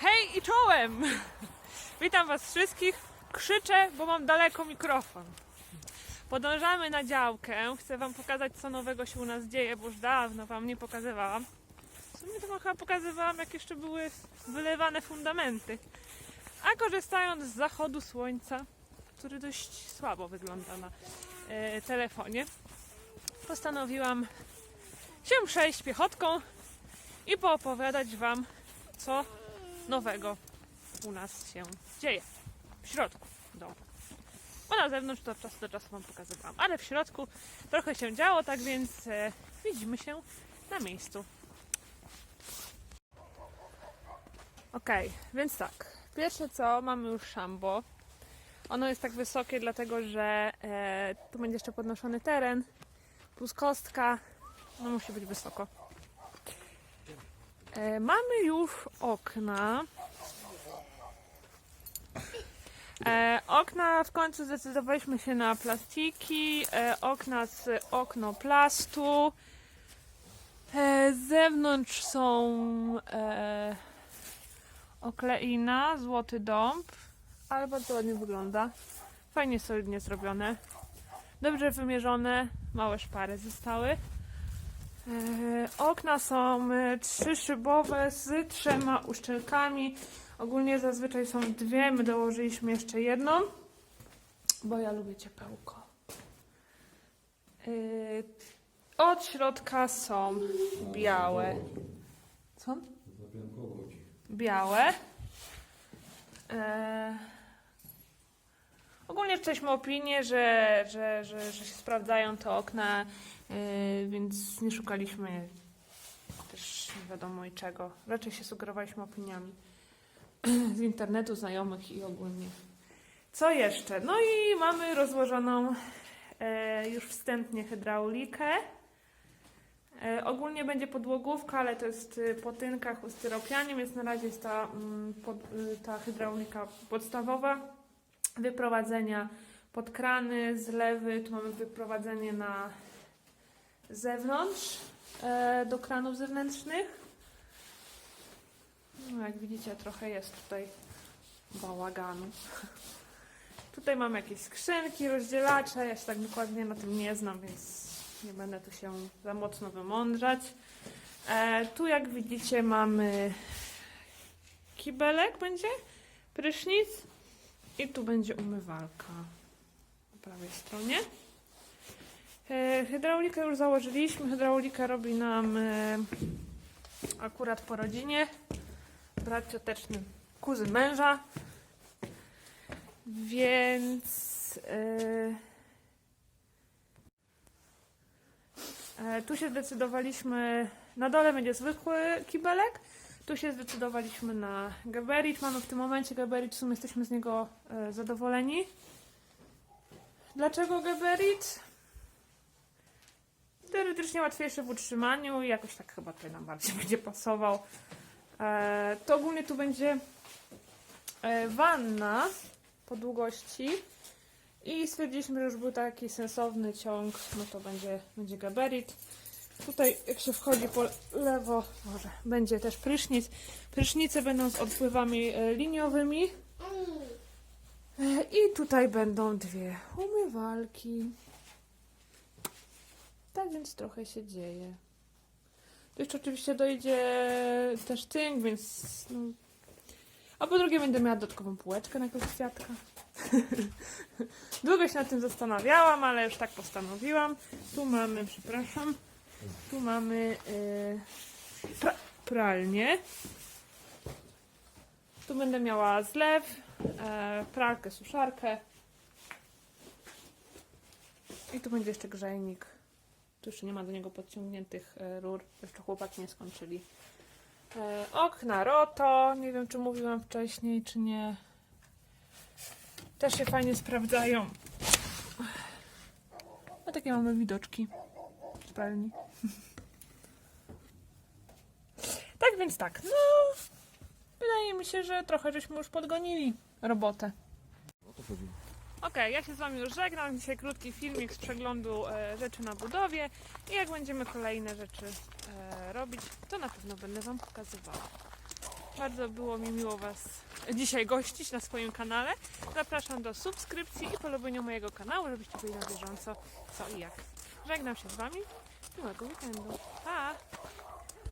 Hej i czołem! Witam was wszystkich. Krzyczę, bo mam daleko mikrofon. Podążamy na działkę. Chcę wam pokazać, co nowego się u nas dzieje, bo już dawno wam nie pokazywałam. W sumie to chyba pokazywałam, jak jeszcze były wylewane fundamenty. A korzystając z zachodu słońca, który dość słabo wygląda na e, telefonie, postanowiłam się przejść piechotką i poopowiadać Wam, co nowego u nas się dzieje. W środku domu. Bo na zewnątrz to od czasu do czasu Wam pokazywałam, ale w środku trochę się działo, tak więc e, widzimy się na miejscu. Okej, więc tak. Pierwsze co, mamy już szambo. Ono jest tak wysokie, dlatego że e, tu będzie jeszcze podnoszony teren, plus kostka. No musi być wysoko. E, mamy już okna. E, okna w końcu zdecydowaliśmy się na plastiki. E, okna z oknoplastu. E, z zewnątrz są e, okleina, złoty dąb, ale bardzo ładnie wygląda. Fajnie solidnie zrobione. Dobrze wymierzone, małe szpary zostały. E, okna są e, trzyszybowe z trzema uszczelkami. Ogólnie zazwyczaj są dwie, my dołożyliśmy jeszcze jedną, bo ja lubię ciepełko. E, od środka są białe. Co? Białe. Ogólnie czytaliśmy opinię, że, że, że, że się sprawdzają te okna, więc nie szukaliśmy też nie wiadomo i czego. Raczej się sugerowaliśmy opiniami z internetu, znajomych i ogólnie. Co jeszcze? No i mamy rozłożoną e, już wstępnie hydraulikę. E, ogólnie będzie podłogówka, ale to jest y, po tynkach ustyropianie, więc na razie jest ta, mm, pod, y, ta hydraulika podstawowa. Wyprowadzenia pod krany, zlewy, tu mamy wyprowadzenie na zewnątrz e, do kranów zewnętrznych. No, jak widzicie, trochę jest tutaj bałaganu. Tutaj mamy jakieś skrzynki, rozdzielacze. Ja się tak dokładnie na tym nie znam, więc nie będę tu się za mocno wymądrzać. E, tu, jak widzicie, mamy kibelek będzie, prysznic i tu będzie umywalka po prawej stronie. E, hydraulikę już założyliśmy. Hydraulikę robi nam e, akurat po rodzinie brat cioteczny, kuzyn męża. Więc e, tu się zdecydowaliśmy, na dole będzie zwykły kibelek, tu się zdecydowaliśmy na Geberit. Mamy w tym momencie Geberit, w sumie jesteśmy z niego zadowoleni. Dlaczego Geberit? Teoretycznie łatwiejszy w utrzymaniu i jakoś tak chyba tutaj nam bardziej będzie pasował. E, to ogólnie tu będzie e, wanna po długości i stwierdziliśmy, że już był taki sensowny ciąg, no to będzie, będzie gabarit. Tutaj jak się wchodzi po lewo, może będzie też prysznic. Prysznice będą z odpływami e, liniowymi. E, I tutaj będą dwie umywalki. Więc trochę się dzieje. Tu jeszcze oczywiście dojdzie też tynk, więc. No. A po drugie będę miała dodatkową półeczkę na jakiegoś kwiatka. Długo się nad tym zastanawiałam, ale już tak postanowiłam. Tu mamy, przepraszam, tu mamy yy, pra pralnię. Tu będę miała zlew, e, pralkę, suszarkę. I tu będzie jeszcze grzejnik. Tu jeszcze nie ma do niego podciągniętych e, rur. Jeszcze chłopaki nie skończyli. E, okna Roto. Nie wiem, czy mówiłam wcześniej, czy nie. Też się fajnie sprawdzają. A takie mamy widoczki z pełni. tak więc tak, no wydaje mi się, że trochę żeśmy już podgonili robotę. O to chodzi. Okej, ja się z Wami już żegnam. Dzisiaj krótki filmik z przeglądu e, rzeczy na budowie i jak będziemy kolejne rzeczy e, robić, to na pewno będę Wam pokazywała. Bardzo było mi miło Was dzisiaj gościć na swoim kanale. Zapraszam do subskrypcji i polubienia mojego kanału, żebyście byli na bieżąco co i jak. Żegnam się z Wami. Miłego weekendu. Pa!